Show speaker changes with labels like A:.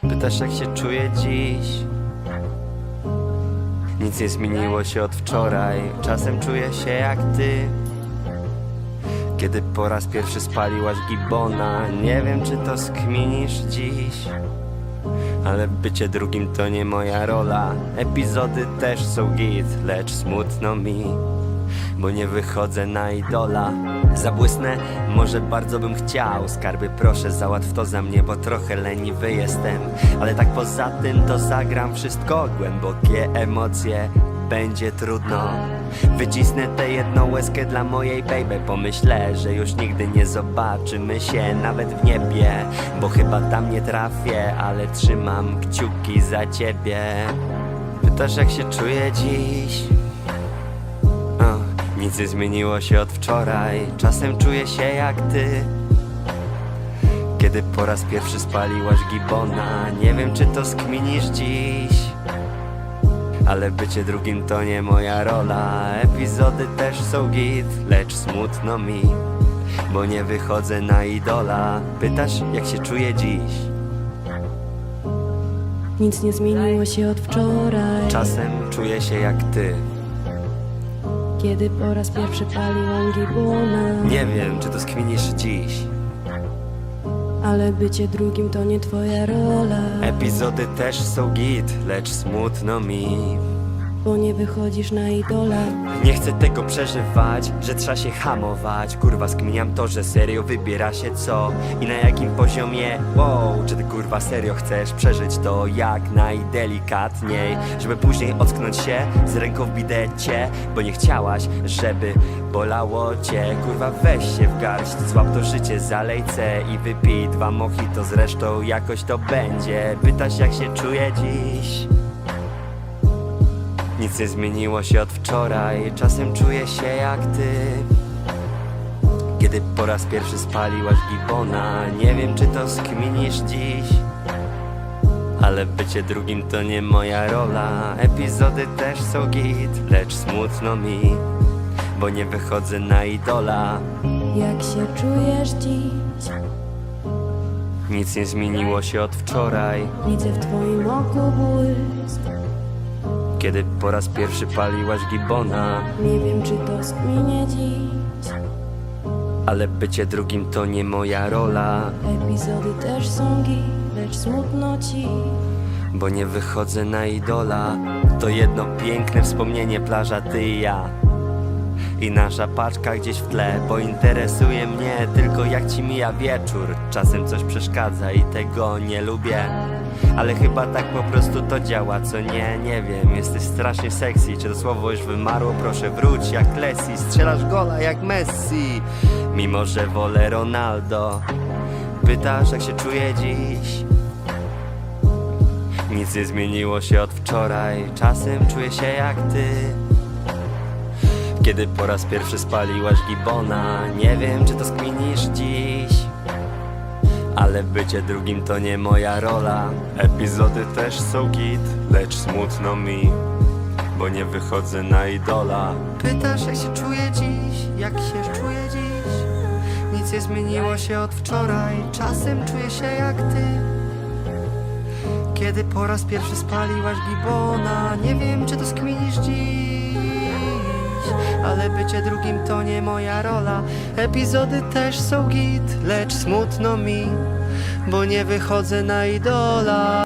A: Pytasz jak się czuję dziś? Nic nie zmieniło się od wczoraj. Czasem czuję się jak ty. Kiedy po raz pierwszy spaliłaś gibona Nie wiem czy to skminisz dziś. Ale bycie drugim to nie moja rola. Epizody też są git, lecz smutno mi Bo nie wychodzę na idola Zabłysnę, może bardzo bym chciał. Skarby proszę załatw to za mnie, bo trochę leniwy jestem. Ale tak poza tym to zagram wszystko Głębokie emocje, będzie trudno. Wycisnę tę jedną łezkę dla mojej baby. Pomyślę, że już nigdy nie zobaczymy się Nawet w niebie, bo chyba tam nie trafię Ale trzymam kciuki za ciebie. Pytasz jak się czuję dziś? Nic nie zmieniło się od wczoraj. Czasem czuję się jak ty. Kiedy po raz pierwszy spaliłaś gibona Nie wiem czy to skminisz dziś. Ale bycie drugim to nie moja rola. Epizody też są git, lecz smutno mi Bo nie wychodzę na idola. Pytasz jak się czuję dziś?
B: Nic nie zmieniło się od wczoraj.
A: Czasem czuję się jak ty
B: Kiedy po raz pierwszy paliłam gibona
A: Nie wiem czy to skminisz dziś.
B: Ale bycie drugim to nie twoja rola.
A: Epizody też są git, lecz smutno mi
B: Bo nie wychodzisz na idola.
A: Nie chcę tego przeżywać, że trzeba się hamować. Kurwa skminiam to, że serio wybiera się co I na jakim poziomie, wow Czy ty kurwa serio chcesz przeżyć to jak najdelikatniej? Żeby później ocknąć się z ręką w bidecie Bo nie chciałaś, żeby bolało cię. Kurwa weź się w garść, złap to życie, zalejce I wypij dwa mojito, zresztą jakoś to będzie. Pytasz jak się czuję dziś nic nie zmieniło się od wczoraj. Czasem czuję się jak ty. Kiedy po raz pierwszy spaliłaś gibona Nie wiem czy to skminisz dziś Ale bycie drugim to nie moja rola. Epizody też są git Lecz smutno mi Bo nie wychodzę na idola.
B: Jak się czujesz dziś?
A: Nic nie zmieniło się od wczoraj.
B: Widzę w twoim oku błysk
A: Kiedy po raz pierwszy paliłaś gibona
B: Nie wiem czy to skminie dziś.
A: Ale bycie drugim to nie moja rola.
B: Epizody też są git Lecz smutno ci.
A: Bo nie wychodzę na idola. To jedno piękne wspomnienie plaża ty i ja I nasza paczka gdzieś w tle Bo interesuje mnie tylko jak ci mija wieczór. Czasem coś przeszkadza i tego nie lubię. Ale chyba tak po prostu to działa, co nie, nie wiem. Jesteś strasznie sexy, czy to słowo już wymarło? Proszę wróć jak Leslie, strzelasz gola jak Messi. Mimo, że wolę Ronaldo. Pytasz jak się czuję dziś? Nic nie zmieniło się od wczoraj. Czasem czuję się jak ty Kiedy po raz pierwszy spaliłaś gibona? Nie wiem czy to skminisz dziś Ale bycie drugim to nie moja rola. Epizody też są git Lecz smutno mi Bo nie wychodzę na idola. Pytasz jak się czuję dziś? Jak się czuję dziś? Nic nie zmieniło się od wczoraj. Czasem czuję się jak ty. Kiedy po raz pierwszy spaliłaś gibona? Nie wiem czy to skminisz dziś Ale bycie drugim to nie moja rola. Epizody też są git Lecz smutno mi Bo nie wychodzę na idola